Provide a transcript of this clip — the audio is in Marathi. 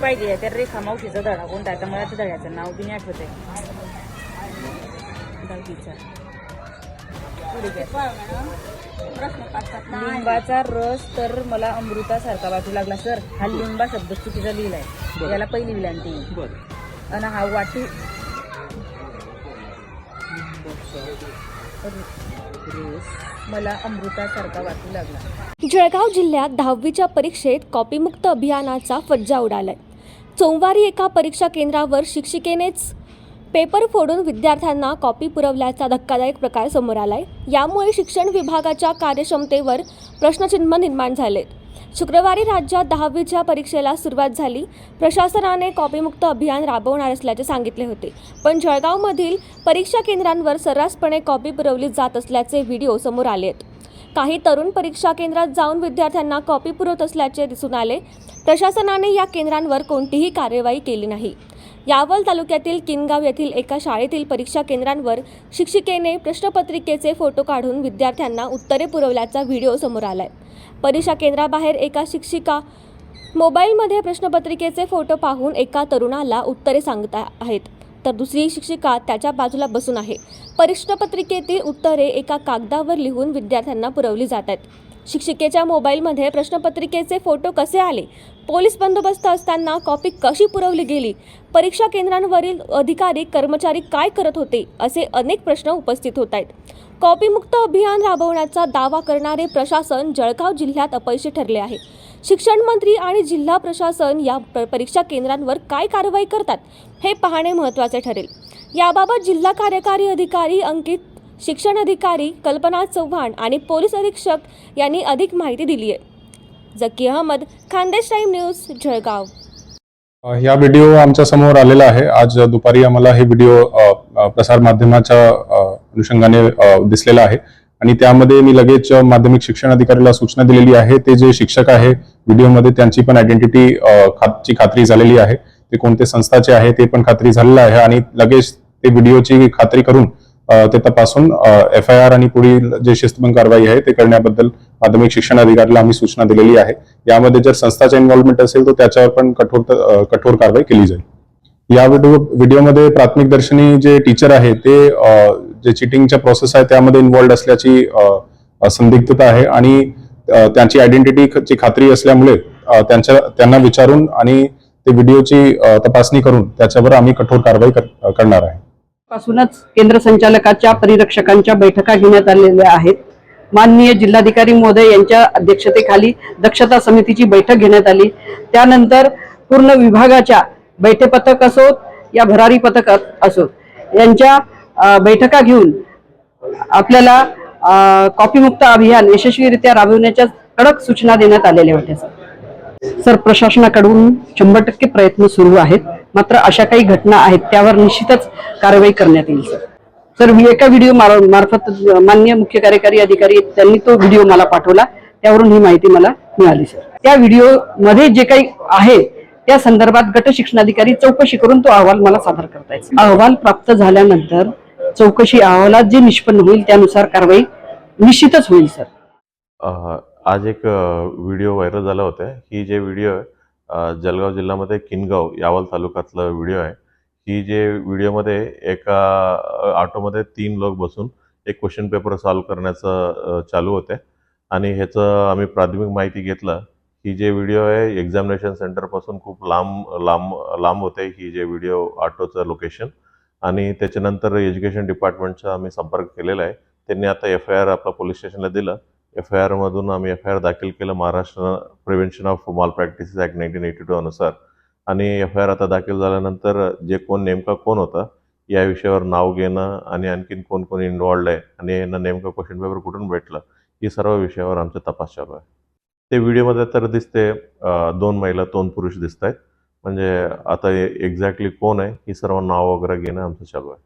पाहिजे त्या रेखा मावशीचा धडा कोणता आहे? तर मला त्या धड्याचं नाव बी नाही आठवत आहे. दहावीचा. लिंबाचा रस तर मला अमृतासारखा वाटू लागला सर. हा लिंबा शब्द चुकीचा लिहिलाय. याला पहिली बरं. आणि हा वाटी मला अमृतासारखा वाटू लागला. जळगाव जिल्ह्यात दहावीच्या परीक्षेत कॉपीमुक्त अभियानाचा फज्जा उडालाय. सोमवारी एका परीक्षा केंद्रावर शिक्षिकेनेच पेपर फोडून विद्यार्थ्यांना कॉपी पुरवल्याचा धक्कादायक प्रकार समोर आलाय. यामुळे शिक्षण विभागाच्या कार्यक्षमतेवर प्रश्नचिन्ह निर्माण झाले शुक्रवारी राज्यात दहावीच्या परीक्षेला सुरुवात झाली. प्रशासनाने कॉपीमुक्त अभियान राबवणार असल्याचे सांगितले होते. पण जळगावमधील परीक्षा केंद्रांवर सर्रासपणे कॉपी पुरवली जात असल्याचे व्हिडिओ समोर आले आहेत काही तरुण परीक्षा केंद्रात जाऊन विद्यार्थ्यांना कॉपी पुरवत असल्याचे दिसून आले. प्रशासनाने या केंद्रांवर कोणतीही कार्यवाही केली नाही. यावल तालुक्यातील किनगाव येथील एका शाळेतील परीक्षा केंद्रांवर शिक्षिकेने प्रश्नपत्रिकेचे फोटो काढून विद्यार्थ्यांना उत्तरे पुरवल्याचा व्हिडिओ समोर आलाय. परीक्षा केंद्राबाहेर एका शिक्षिका मोबाईलमध्ये प्रश्नपत्रिकेचे फोटो पाहून एका तरुणाला उत्तरे सांगत आहेत. तर दुसरी शिक्षिका त्याच्या बाजूला बसून आहे. परीक्षणपत्रिकेतील उत्तरे एका कागदावर लिहून विद्यार्थ्यांना पुरवली जात आहेत शिक्षिकेच्या मोबाईलमध्ये प्रश्नपत्रिकेचे फोटो कसे आले? पोलीस बंदोबस्त असताना कॉपी कशी पुरवली गेली? परीक्षा केंद्रांवरील अधिकारी कर्मचारी काय करत होते? असे अनेक प्रश्न उपस्थित होत आहेत. कॉपीमुक्त अभियान राबवण्याचा दावा करणारे प्रशासन जळगाव जिल्ह्यात अपयशी ठरले आहे. शिक्षण मंत्री आणि जिल्हा प्रशासन या परीक्षा केंद्रांवर काय कारवाई करतात हे पाहणे महत्त्वाचे ठरेल. याबाबत जिल्हा कार्यकारी अधिकारी अंकित शिक्षण अधिकारी कल्पना चव्हाण आणि पोलीस अधीक्षक यांनी अधिक माहिती दिली आहे. Zaki Ahmed Khandesh time news Jalgaon. ह्या व्हिडिओ आमच्यासमोर आलेला आहे. आज दुपारी आम्हाला हे व्हिडिओ प्रसार माध्यमाच्या अनुषंगाने दिसलेला आहे. आणि त्यामध्ये मी लगेच माध्यमिक शिक्षण अधिकाऱ्याला सूचना दिलेली आहे. ते जे शिक्षक आहे व्हिडिओमध्ये त्यांची पण आयडेंटिटी ची खात्री झालेली आहे. ते कोणते संस्थाचे आहे ते पण खात्री झालेलं आहे. आणि लगेच ते व्हिडिओची खात्री करून ते तपासून एफ आय आर आणि पुढील जे शिस्तभंग कारवाई आहे ते करण्याबद्दल माध्यमिक शिक्षण अधिकाऱ्याला आम्ही सूचना दिलेली आहे. यामध्ये जर संस्थाचा इन्व्हॉल्वमेंट असेल तर त्याच्यावर पण कठोर कठोर कारवाई केली जाईल. या व्हिडिओ व्हिडिओमध्ये प्राथमिक दर्शनी जे टीचर आहे ते जे चिटिंगच्या प्रोसेस आहे त्यामध्ये इन्व्हॉल्ड असल्याची संदिग्धता आहे. आणि त्यांची आयडेंटिटीची खात्री असल्यामुळे त्यांच्या त्यांना विचारून आणि ते व्हिडिओची तपासणी करून त्याच्यावर आम्ही कठोर कारवाई कर- करणार आहे. पासूनच केंद्र संचालकाच्या परिरक्षकांच्या बैठका घेण्यात आलेल्या आहेत. माननीय जिल्हाधिकारी महोदय यांच्या अध्यक्षतेखाली दक्षता समितीची बैठक घेण्यात आली. त्यानंतर पूर्ण विभागाच्या बैठे पथक असोत या भरारी पथक असोत यांच्या बैठका घेऊन आपल्याला अ, कॉपीमुक्त अभियान यशस्वीरित्या राबविण्याच्या कडक सूचना देण्यात आलेल्या होत्या सर. सर प्रशासनाकडून शंभर टक्के प्रयत्न सुरू आहेत. मात्र अशा काही घटना आहेत त्यावर निश्चितच कारवाई करण्यात येईल सर. सर मी एका व्हिडिओ मार्फत मान्य मुख्य कार्यकारी अधिकारी त्यांनी तो व्हिडिओ मला पाठवला. त्यावरून ही माहिती मला मिळाली सर. त्या व्हिडिओमध्ये जे काही आहे त्या संदर्भात गट शिक्षणाधिकारी चौकशी करून तो अहवाल मला सादर करतायचा अहवाल प्राप्त झाल्यानंतर चौकशी अहवालात जे निष्पन्न होईल त्यानुसार कारवाई निश्चितच होईल सर. आज एक व्हिडिओ व्हायरल झाला होता. ही जे व्हिडिओ आहे जलगाव जळगाव जिल्ह्यामध्ये किनगाव यावल तालुक्यातला व्हिडिओ आहे. ही जे व्हिडिओमध्ये एका ऑटोमध्ये तीन लोक बसून एक क्वेश्चन पेपर सॉल्व्ह करण्याचं अ, चालू होते. आणि ह्याचं आम्ही प्राथमिक माहिती घेतलं. ही जे व्हिडिओ आहे एक्झामिनेशन सेंटरपासून खूप लांब लांब लांब होते. ही जे व्हिडिओ ऑटोचं लोकेशन आणि त्याच्यानंतर एज्युकेशन डिपार्टमेंटचा आम्ही संपर्क केलेला आहे. त्यांनी आता एफ आय आर आपल्या पोलीस स्टेशनला दिलं. एफ आय आरमधून आम्ही एफ आय आर दाखल केलं. Maharashtra prevention of malpractices act nineteen eighty two अनुसार. आणि एफ आय आर आता दाखल झाल्यानंतर जे कोण नेमका कोण होता या विषयावर नाव घेणं आणि आणखीन कोण कोण इन्व्हॉल्ड आहे आणि यांना नेमकं क्वेश्चन पेपर कुठून भेटलं ही सर्व विषयावर आमचा तपास चालू आहे. ते व्हिडिओमध्ये तर दिसते दोन महिला दोन पुरुष दिसत आहेत म्हणजे आता एक्झॅक्टली कोण आहे ही सर्व नाव वगैरे घेणं आमचं चालू आहे.